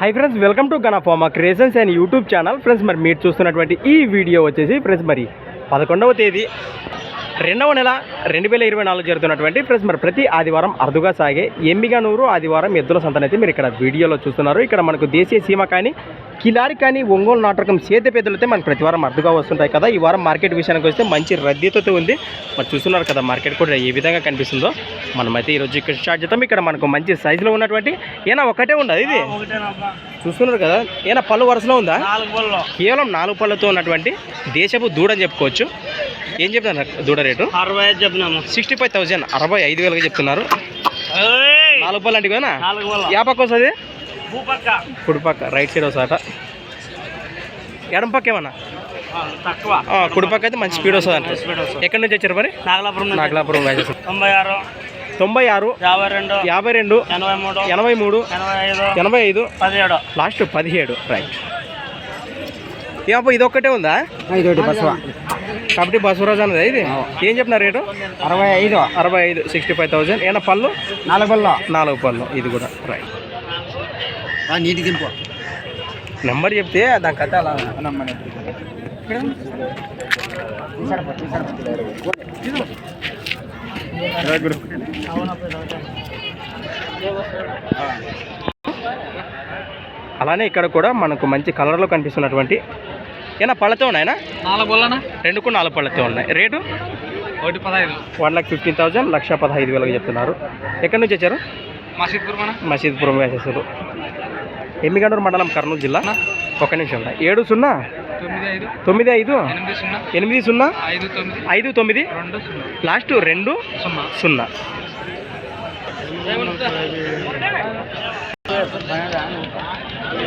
Hi friends welcome to Ganapharma creations and YouTube channel friends మరి మీరు చూస్తున్నటువంటి ఈ వీడియో వచ్చేసి ఫ్రెండ్స్ మరి పదకొండవ తేదీ రెండవ నెల రెండు వేల ఇరవై నాలుగు జరుగుతున్నటువంటి ఫ్రెండ్స్ మరి ప్రతి ఆదివారం అరుదుగా సాగే ఎమ్మిగనూరు ఆదివారం ఎద్దుల సంతనైతే మీరు ఇక్కడ వీడియోలో చూస్తున్నారు. ఇక్కడ మనకు దేశీయ సీమ కానీ కిలారి కానీ ఒంగోలు నాటకం సేద పెద్దలైతే మనకు ప్రతి వారం అరుదుగా వస్తుంటాయి కదా. ఈ వారం మార్కెట్ విషయానికి వస్తే మంచి రద్దీతో ఉంది. మరి చూస్తున్నారు కదా మార్కెట్ కూడా ఏ విధంగా కనిపిస్తుందో. మనమైతే ఈరోజు ఇక్కడ స్టార్ట్ చేద్దాం. ఇక్కడ మనకు మంచి సైజులో ఉన్నటువంటి ఏనా ఒకటే ఉండదు ఇది? చూస్తున్నారు కదా ఏనా పళ్ళు వరుసలో ఉందా? కేవలం నాలుగు పళ్ళతో ఉన్నటువంటి దేశపు దూడ అని చెప్పుకోవచ్చు. ఏం చెప్తాను దూడ రేటు? అరవై ఐదు చెప్పినాము సిక్స్టీ ఫైవ్ థౌజండ్ అరవై ఐదు వేలుగా చెప్తున్నారు! నాలుగు పళ్ళు అంటే కదా నాలుగు బళ్ళు యా పక్క వస్తుంది భూపక్క. కుడి పక్క రైట్ సైడ్ వస్తాట ఎడం పక్క ఏమన్నా? ఆ, తక్కువ. ఆ, కుడి పక్క అయితే మంచి స్పీడ్ వస్తుంది. అంటే. ఎక్కడి నుంచి వచ్చారు మరి? నాగలాపురం నుంచి. నాగలాపురం తొంభై ఆరు తొంభై ఆరు యాభై రెండు యాభై రెండు ఎనభై మూడు ఎనభై మూడు ఎనభై ఐదు పదిహేడు. లాస్ట్ పదిహేడు రైట్. ఏమో ఇది ఒక్కటే ఉందా? ఇదొకటి బసవ. కాబట్టి బసవరాజు అన్నది ఇది? ఏం చెప్పిన రేటు? అరవై ఐదు. అరవై ఐదు సిక్స్టీ ఫైవ్ థౌజండ్. ఏమన్నా పళ్ళు? నాలుగు బల్లో నాలుగు పళ్ళు ఇది కూడా రైట్. నీటి దింపు. నెంబర్ చెప్తే దాని కథ అలా అలానే ఇక్కడ కూడా మనకు మంచి కలర్లో కనిపిస్తున్నటువంటి ఏనా పళ్ళతో ఉన్నాయనా నాలుగు బళ్ళనా రెండు కూడా నాలుగు పళ్ళతో ఉన్నాయి. రేటు? ఒకటి పదహైదు. వన్ లాక్ ఫిఫ్టీన్ థౌసండ్ లక్ష పదహైదు వేలకు చెప్తున్నారు. ఎక్కడి నుంచి వచ్చారు? మసీద్పూర్ మసీద్పురం వేసేసారు ఎమ్మిగండూరు మండలం కర్నూలు జిల్లా. ఒక నిమిషం ఏడు సున్నా? తొమ్మిది ఐదు. ఎనిమిది సున్నా. ఐదు తొమ్మిది. లాస్ట్ రెండు? సున్నా.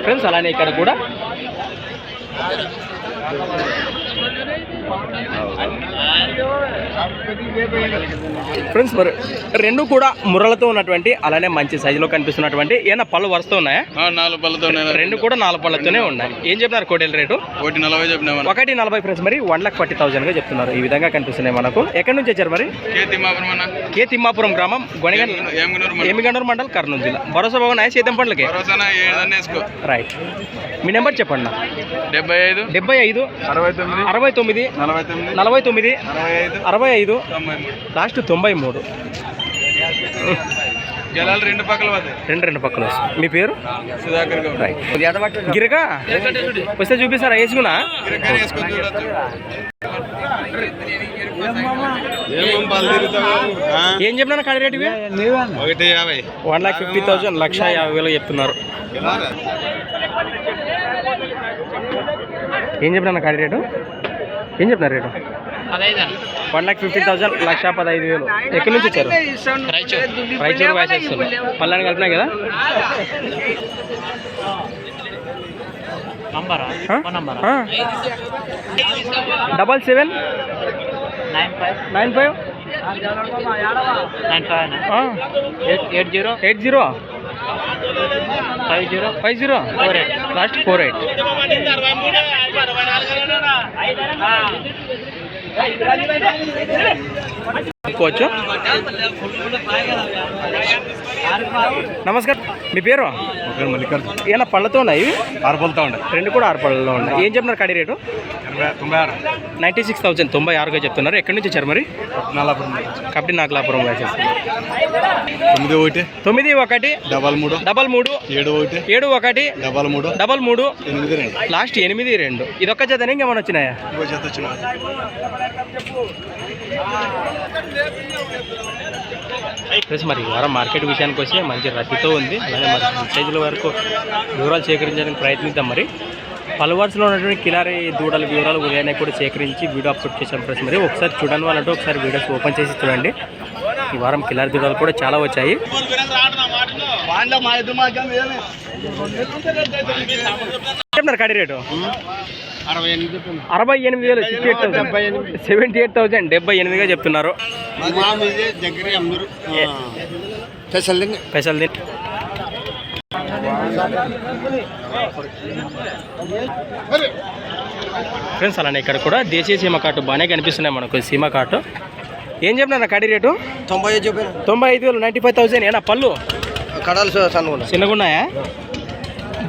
ఫ్రెండ్స్ అలానే ఇక్కడ కూడా. ఫ్రెండ్స్ మరి రెండు కూడా ముర్రలతో ఉన్నటువంటి అలానే మంచి సైజులో కనిపిస్తున్నటువంటి ఏమైనా పళ్ళు వరుస్తూ ఉన్నాయా? నాలుగు పళ్ళతో. రెండు కూడా నాలుగు పళ్ళతోనే ఉన్నాయి. ఏం చెప్తున్నారు కోటేల రేటు? ఒకటి నలభై చెప్పినామని ఒకటి నలభై ఫ్రెండ్స్ మరి వన్ లాక్ ఫార్టీ థౌసండ్గా చెప్తున్నారు. ఈ విధంగా కనిపిస్తున్నాయి మనకు. ఎక్కడి నుంచి వచ్చారు మరి? కే తిమ్మాపురం గ్రామం గొనగన్. ఎమిగండూరు మండల్. కర్నూలు జిల్లా. భరోసా భవన్ సేతం పండ్లకి రైట్ మీ నెంబర్ చెప్పండి నా డెబ్బై ఐదు డెబ్బై ఐదు అరవై తొమ్మిది అరవై తొమ్మిది నలభై తొమ్మిది నలభై తొమ్మిది అరవై ఐదు లాస్ట్ తొంభై మూడు. రెండు పక్కల రెండు రెండు పక్కలు వస్తాయి. మీ పేరు? సుధాకర్ గౌడ్. గిరగా వస్తే చూపిస్తారా వేసుకున్నా? ఏం చెప్పినా కాడి రేటు ఒకటి యాభై. వన్ లాక్ ఫిఫ్టీ థౌసండ్ లక్ష యాభై వేలు చెప్తున్నారు. ఏం చెప్పినా కాడి రేటు? ఏం చెప్పినారు రేటు? వన్ లాక్ ఫిఫ్టీ థౌసండ్ లక్ష పదహైదు వేలు. ఎక్కడి నుంచి వచ్చారు? రాయచూరు వేసేస్తారు పల్లాని కలిపినాయి కదా. Double seven? Nine five. Nine five? Nine five eight eight zero? Eight zero? Five zero? Five zero? Four eight. Last four eight. Coach? నమస్కారం. మీ పేరు? మల్లికార్జున. ఏమన్నా పళ్ళతో ఉన్నాయి ఇవి? ఆరు పళ్ళతో ఉండే రెండు కూడా ఆరు పళ్ళలో ఉన్నాయి. ఏం చెప్తున్నారు కడి రేటు? ఎనభై తొంభై ఆరు. నైంటీ సిక్స్ థౌసండ్ తొంభై ఆరుగా చెప్తున్నారు. ఎక్కడి నుంచి వచ్చారు మరి? కాబట్టి నాగలాపురం తొమ్మిది ఒకటి తొమ్మిది ఒకటి డబల్ మూడు డబల్ మూడు ఏడు ఒకటి ఏడు ఒకటి డబల్ మూడు డబల్ మూడు ఎనిమిది రెండు. లాస్ట్ ఎనిమిది రెండు. ఇది ఒక్క చేతనే ఇంకేమైనా వచ్చినాయా? చేత వచ్చిన. మరి వారం మార్కెట్ విషయానికి వస్తే మంచి రద్దీతో ఉంది. మరి సైజుల వరకు వివరాలు సేకరించడానికి ప్రయత్నిద్దాం మరి. పలు వరుసలో ఉన్నటువంటి కిలారీ దూడల వివరాలు ఉదయాన్నే కూడా సేకరించి వీడియో అప్లోడ్ చేశాం ప్లస్ మరి. ఒకసారి చూడండి వాళ్ళంటే ఒకసారి వీడియోస్ ఓపెన్ చేసి చూడండి. ఈ వారం కిలారీ దూడలు కూడా చాలా వచ్చాయి. చెప్తున్నారు కడి రేటు? అరవై ఎనిమిది వేలు sixty eight thousand seventy eight thousand డెబ్బై ఎనిమిదిగా చెప్తున్నారు. స్పెషల్ స్పెషల్ ఫ్రెండ్స్ అలానే ఇక్కడ కూడా దేశీయ సీమ కార్టు బాగానే కనిపిస్తున్నాయి మనకు. సీమ కార్టు ఏం చెప్పినా కడి రేటు? తొంభై ఐదు చెప్పాను. తొంభై ఐదు వేలు నైంటీ ఫైవ్ థౌసండ్ ఏనా పళ్ళు? కడాలు సన్నుకున్నా చిన్నగా ఉన్నాయా?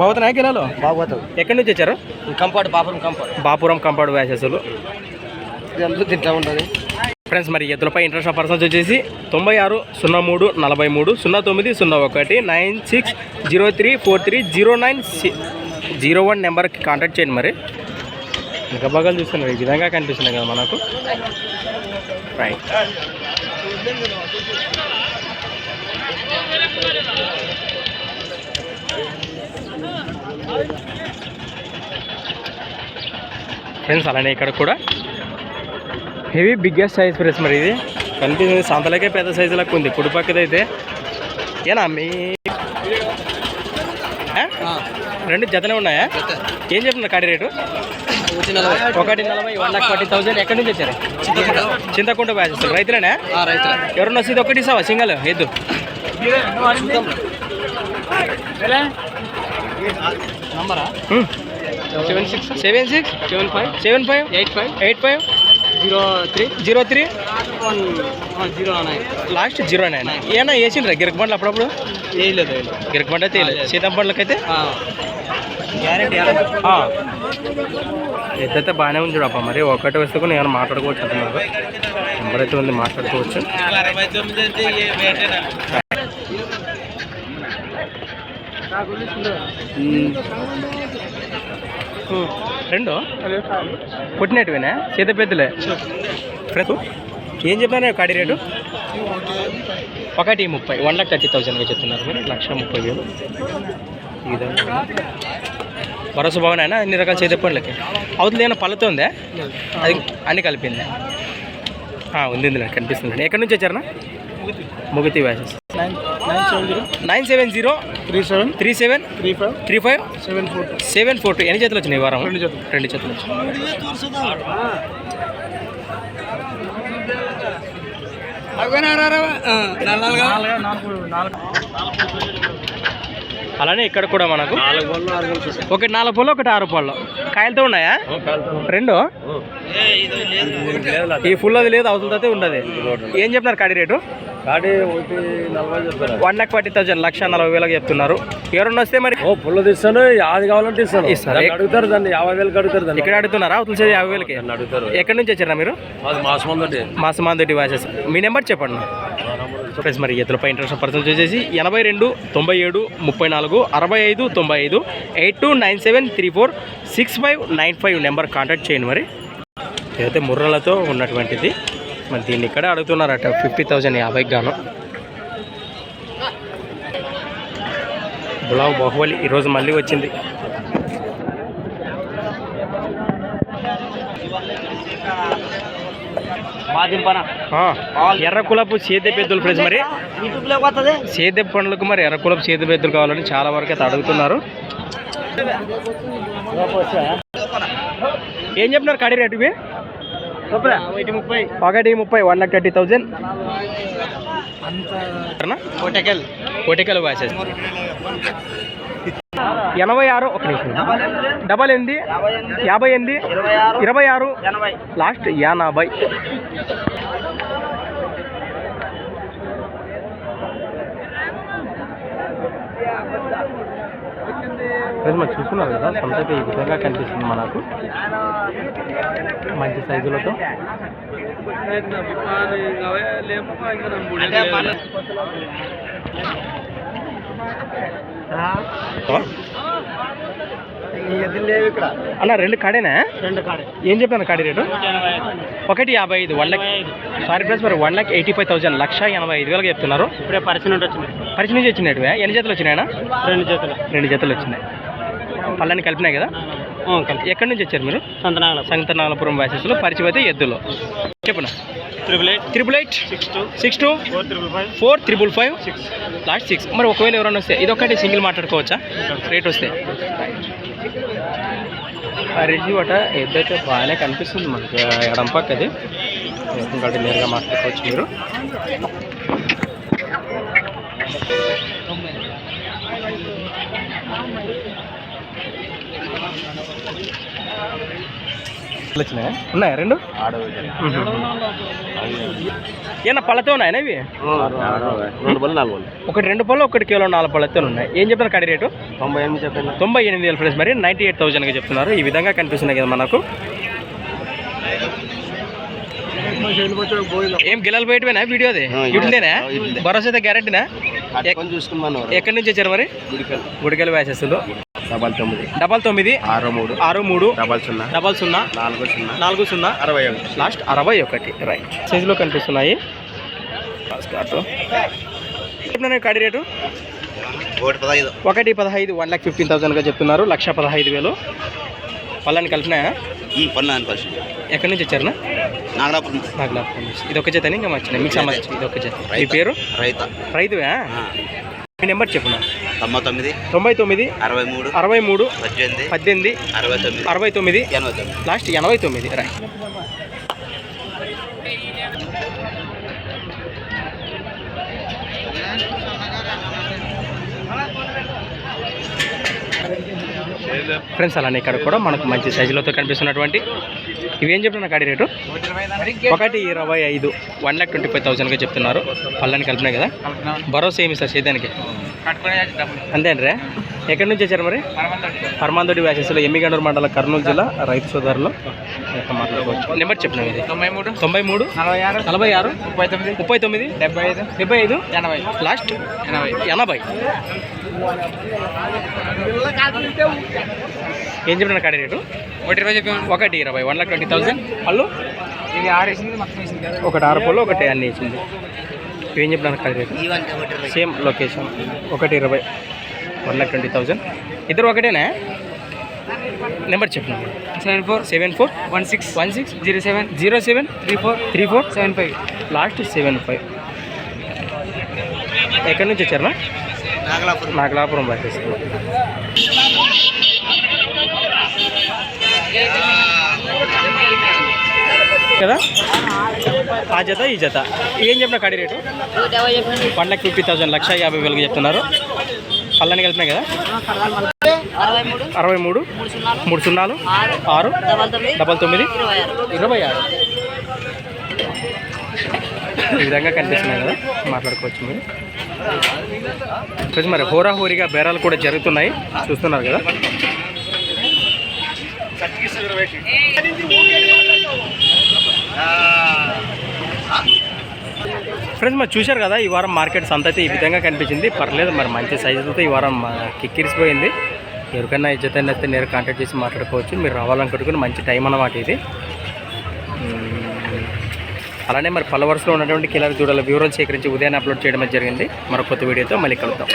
బాగుతున్నాయా కిలోలు? బాగోతుంది ఎక్కడి నుంచి వచ్చారు? కంపార్ట్ బాపురం కంపౌండ్. వ్యాసెస్లు. ఇది అందరూ తింటా ఉంటుంది. ఫ్రెండ్స్ మరి ఎద్దులపై ఇంట్రెస్ట్ ఆఫ్ పర్సన్స్ వచ్చేసి తొంభై ఆరు సున్నా మూడు నలభై మూడు సున్నా తొమ్మిది సున్నా ఒకటి nine six zero three four three zero nine zero one నెంబర్కి కాంటాక్ట్ చేయండి మరి. ఇంకా బాగా చూస్తున్నారు ఈ విధంగా కనిపిస్తున్నాయి కదా మనకు. రైట్ ఫ్రెండ్స్ అలానే ఇక్కడ కూడా హెవీ బిగ్గెస్ట్ సైజ్ ఫ్రెండ్స్ మరి ఇది? కనిపిస్తుంది సంతలకే పెద్ద సైజు లెక్క ఉంది. కుడి పక్కదైతే ఏనా మీ ఆ? రెండు జతలే ఉన్నాయా? ఏం చెప్తున్నారు కాడి రేటు? ఒకటి నలభై. వన్ లాక్ ఫార్టీ థౌసండ్ ఎక్కడి నుంచి వచ్చారు చింతకుంట. బ్యాచ్ రైతులేనా? రైతుల. ఎవరన్నా వస్తే ఇది ఒకటి ఇస్తావా? సింగల్ ఎద్దు నంబరా. Seven six. Seven six? Seven five. Seven five? Eight five. Eight five? Zero three? Zero three? One zero nine. Last zero nine. ఏమన్నా వేసిండ్రా గిరక బండ్లు అప్పుడప్పుడు? వేయలేదు గిరక బండ్ అయితే వేయలేదు. సీతం బండ్లకైతే? గ్యారెంటీ ఎద్దైతే బాగానే ఉంది చూడప్ప మరి ఒకటి వస్తే కూడా నేను మాట్లాడుకోవచ్చు అంటున్నారు. నెంబర్ అయితే ఉంది మాట్లాడుకోవచ్చు. రెండు? పుట్టినట్టువేనా? సీత పెద్దలే ఫ్రెండ్ ఏం చెప్పినా కాడి రేటు? ఒకటి ముప్పై వన్ లాక్ థర్టీ థౌసండ్గా చెప్తున్నారు మీరు లక్ష ముప్పై వేలు. భరోసా బాగున్నాయనా అన్ని రకాల చేతి పనులకి అవతల ఏమైనా పళ్ళతో ఉందా? అది అన్ని కలిపిందా? ఆ, ఉంది నాకు కనిపిస్తుంది. ఎక్కడి నుంచి వచ్చారనా ముగితి. వ్యాసెస్ nine nine seven zero. Nine seven zero. Three seven? Three seven? Three five? Three five? Seven four. Two seven four two. ఎన్ని చేతులు వచ్చినాయి వారం రెండు జతలు. రెండు చేతులు వచ్చినాయి. అలానే ఇక్కడ కూడా మనకు. ఒకటి నాలుగు పళ్ళు ఒకటి ఆరు పళ్ళు కాయలతో ఉన్నాయా? రెండు? ఈ ఫుల్ అది లేదు అవతలతో ఉండదు ఏం చెప్తున్నారు కాడి రేటు? వన్ లాక్ ఫార్టీ థౌసండ్ లక్ష నలభై వేలకు చెప్తున్నారు. ఎవరన్నా వస్తే మరి ఓ పుల్ల తీస్తాను యాది కావాలంటే ఇస్తాను. ఇస్తారు. అడుగుతారు దాన్ని యాభై వేలకు అడుగుతారు దాన్ని. ఇక్కడ అడుగుతున్నారా? అవతల సైడ్ యాభై వేలకి? అడుగుతారు. ఎక్కడి నుంచి వచ్చారా మీరు? అది మాసం ఉందండి మాసమాందో డివైసెస్ మీ నెంబర్ చెప్పండి. ఫ్రెండ్స్ మరి ఎద్దులపై ఇంట్రెస్ట్ పర్సన్స్ వచ్చేసి ఎనభై రెండు తొంభై ఏడు ముప్పై నాలుగు అరవై ఐదు తొంభై ఐదు eight two nine seven three four six five nine five number contact చేయండి మరి. ఏదైతే ముర్రలతో ఉన్నటువంటిది మరి దీన్ని ఇక్కడ అడుగుతున్నారట ఫిఫ్టీ థౌజండ్ యాభైకి గాను. బులావ్ బాహుబలి ఈరోజు మళ్ళీ వచ్చింది. ఆ, ఎర్ర కులపు సేద్య పెద్దలు ఫ్రెండ్స్ మరి. సేద్య పండ్లకు మరి ఎర్ర కులపు సేద్య పెద్దలు కావాలని చాలా వరకు అయితే అడుగుతున్నారు. ఏం చెప్తున్నారు కడి రేటు ఇవి? ఒకటి ముప్పై వన్ లాక్ థర్టీ థౌజండ్. కోటకెల్. కోటికల్ వాసెస్. ఎనభై ఆరు ఒక నిమిషం. డబల్ ఎనిమిది యాభై ఎనిమిది ఇరవై ఆరు లాస్ట్ యానభై ఫ్రెండ్స్ మనం చూస్తున్నారు కదా సంతకి ఈ విధంగా కనిపిస్తుంది మనకు. మంచి సైజులతో. అన్న రెండు కాడేనా? రెండు కాడే. ఏం చెప్పాను కాడి రేటు? ఒకటి యాభై ఐదు వన్ లాక్ సారీ ప్రైస్ మరి one lakh eighty five thousand లక్ష ఎనభై ఐదు వేలకు చెప్తున్నారు. ఇప్పుడే పరిచయం వచ్చింది. పరిచయం నుంచి వచ్చినట్టు ఎన్ని జతలు వచ్చినాయనా రెండు చేతులు రెండు జతలు వచ్చినాయి. పళ్ళని కలిపినాయి కదా? ఎక్కడి నుంచి వచ్చారు మీరు? సంతనాగల సంతనాగలపురం వ్యాసెస్లో పరిచయం అయితే ఎద్దులో. చెప్పనా? Triple eight triple eight six two six two four triple five four triple five six last six మరి ఒకవేళ ఎవరైనా వస్తే ఇది ఒకటి సింగిల్ మాట్లాడుకోవచ్చా? రేట్ వస్తే. రిజ్యూ అట ఎద్దైతే బాగానే కనిపిస్తుంది మనకి ఎడం పక్క అది. కాబట్టి నేరుగా మాట్లాడుకోవచ్చు మీరు. వచ్చినాయా ఉన్నాయా రెండు? ఏమన్నా పళ్ళతో ఉన్నాయా ఇవి? రెండు పళ్ళు నాలుగు ఒకటి రెండు పళ్ళు ఒకటి కిలో నాలుగు పళ్ళతో ఉన్నాయి. ఏం చెప్తున్నారు కడి రేటు? తొంభై ఎనిమిది చెప్పండి. తొంభై ఎనిమిది వేల ప్రైస్ మరి నైంటీ ఎయిట్ థౌసండ్గా చెప్తున్నారు. ఈ విధంగా కనిపిస్తున్నాయి కదా మనకు. ఏం గిలాలు పోయేటివేనా? వీడియో అది? ఇట్లేనా భరోసా అయితే గ్యారంటీనా ఎక్కడి నుంచి వచ్చారు మరి? గుడికల్ గుడికెళ్ళి వేసేస్తులు డబల్ తొమ్మిది. డబల్ తొమ్మిది. ఆరు మూడు. ఆరు మూడు. డబల్ సున్నా. డబల్ సున్నా. నాలుగు సున్నా. నాలుగు సున్నా. అరవై ఒకటి. లాస్ట్ అరవై ఒకటి. రైట్ సైజులో కనిపిస్తున్నాయి. కాడి రేటు? ఒకటి పదహైదు. వన్ ల్యాక్ ఫిఫ్టీన్ థౌసండ్గా చెప్తున్నారు. లక్ష పదహైదు వేలు. పళ్ళని కలిపినాయా? ఎక్కడి నుంచి వచ్చారునా నాగలాపురం. ఇది ఒక జతని ఇంకా వచ్చినాయి మీకు సంబంధించి ఇది ఒక జత మీ పేరు? రైత. రైతువా? మీ నెంబర్ చెప్పున్నా తొంభై తొమ్మిది తొంభై తొమ్మిది అరవై మూడు అరవై మూడు పద్దెనిమిది పద్దెనిమిది అరవై తొమ్మిది అరవై తొమ్మిది. ఎనభై తొమ్మిది. లాస్ట్ ఎనభై తొమ్మిది. రైట్ ఫ్రెండ్స్ అలానే ఇక్కడ కూడా మనకు మంచి సైజులతో కనిపిస్తున్నటువంటి ఇవేం చెప్తున్నా కాడి రేటు? ఒకటి ఇరవై ఐదు. వన్ ల్యాక్ ట్వంటీ ఫైవ్ థౌసండ్గా చెప్తున్నారు. పళ్ళని కలిపినాయి కదా? భరోసా ఏమి సార్ సేదానికి అంతేంట్రే ఎక్కడి నుంచి వచ్చారు మరి? పరమాందోడి వ్యాసెస్లో ఎమ్మిగండూరు మండలం కర్నూలు జిల్లా రైతు సోదరులు. మాట్లాడుకోవచ్చు నెంబర్ చెప్పినాం ఇది తొంభై మూడు తొంభై మూడు నలభై ఆరు నలభై ఆరు ముప్పై తొమ్మిది ముప్పై తొమ్మిది డెబ్బై ఐదు డెబ్బై ఐదు ఎనభై. లాస్ట్ ఎనభై ఎనభై. ఏం చెప్పిన కాడి రేటు? ఒకటి ఇరవై చెప్పాము. ఒకటి ఇరవై వన్ లాక్ ట్వంటీ థౌసండ్. పళ్ళు ఇది ఆరు వేసింది మొత్తం వేసింది కదా. ఒకటి ఆరు పళ్ళు ఒకటి అన్ని ఇచ్చింది ఏం చెప్పిన కాడి రేటు? Same location. ఒకటి ఇరవై వన్ లాక్ ట్వంటీ థౌసండ్. ఇద్దరు ఒకటేనా? నెంబర్ చెప్పిన seven four. Seven four? One six. One six? Zero seven. Zero seven? Three four. Three four? Seven five. Last seven five. ఎక్కడి నుంచి వచ్చారా నాగలాపురం. నాగలాపురం బస్ కదా? ఆ జత ఈ జత. ఏం చెప్పిన కడి రేటు? వన్ లాక్ ఫిఫ్టీ థౌసండ్ లక్ష యాభై వేలకు చెప్తున్నారు. పళ్ళని కలిపినాయి కదా? అరవై మూడు మూడు సున్నాలు ఆరు డబల్ తొమ్మిది ఆరు ఇరవై ఆరు. ఈ విధంగా కనిపిస్తున్నాయి కదా? మాట్లాడుకోవచ్చు మీరు. ఫ్రెండ్స్ మరి హోరాహోరీగా బేరాలు కూడా జరుగుతున్నాయి. చూస్తున్నారు కదా? ఫ్రెండ్స్ మరి చూశారు కదా ఈ వారం మార్కెట్ సంత అయితే ఈ విధంగా కనిపించింది. పర్లేదు మరి మంచి సైజులతో ఈ వారం కిక్కిరిసిపోయింది. ఎవరికైనా ఇజ్జతైనా అయితే నేను కాంటాక్ట్ చేసి మాట్లాడుకోవచ్చు. మీరు రావాలనుకుంటుకుని మంచి టైం అన్నమాట ఇది. అలానే మరి ఫలవర్స్లో వరుసలో ఉన్నటువంటి కిలర్ దూడల వివరాలు సేకరించి ఉదయాన్నే అప్లోడ్ చేయడం జరిగింది. మరొక కొత్త వీడియోతో మళ్ళీ కలుద్దాం.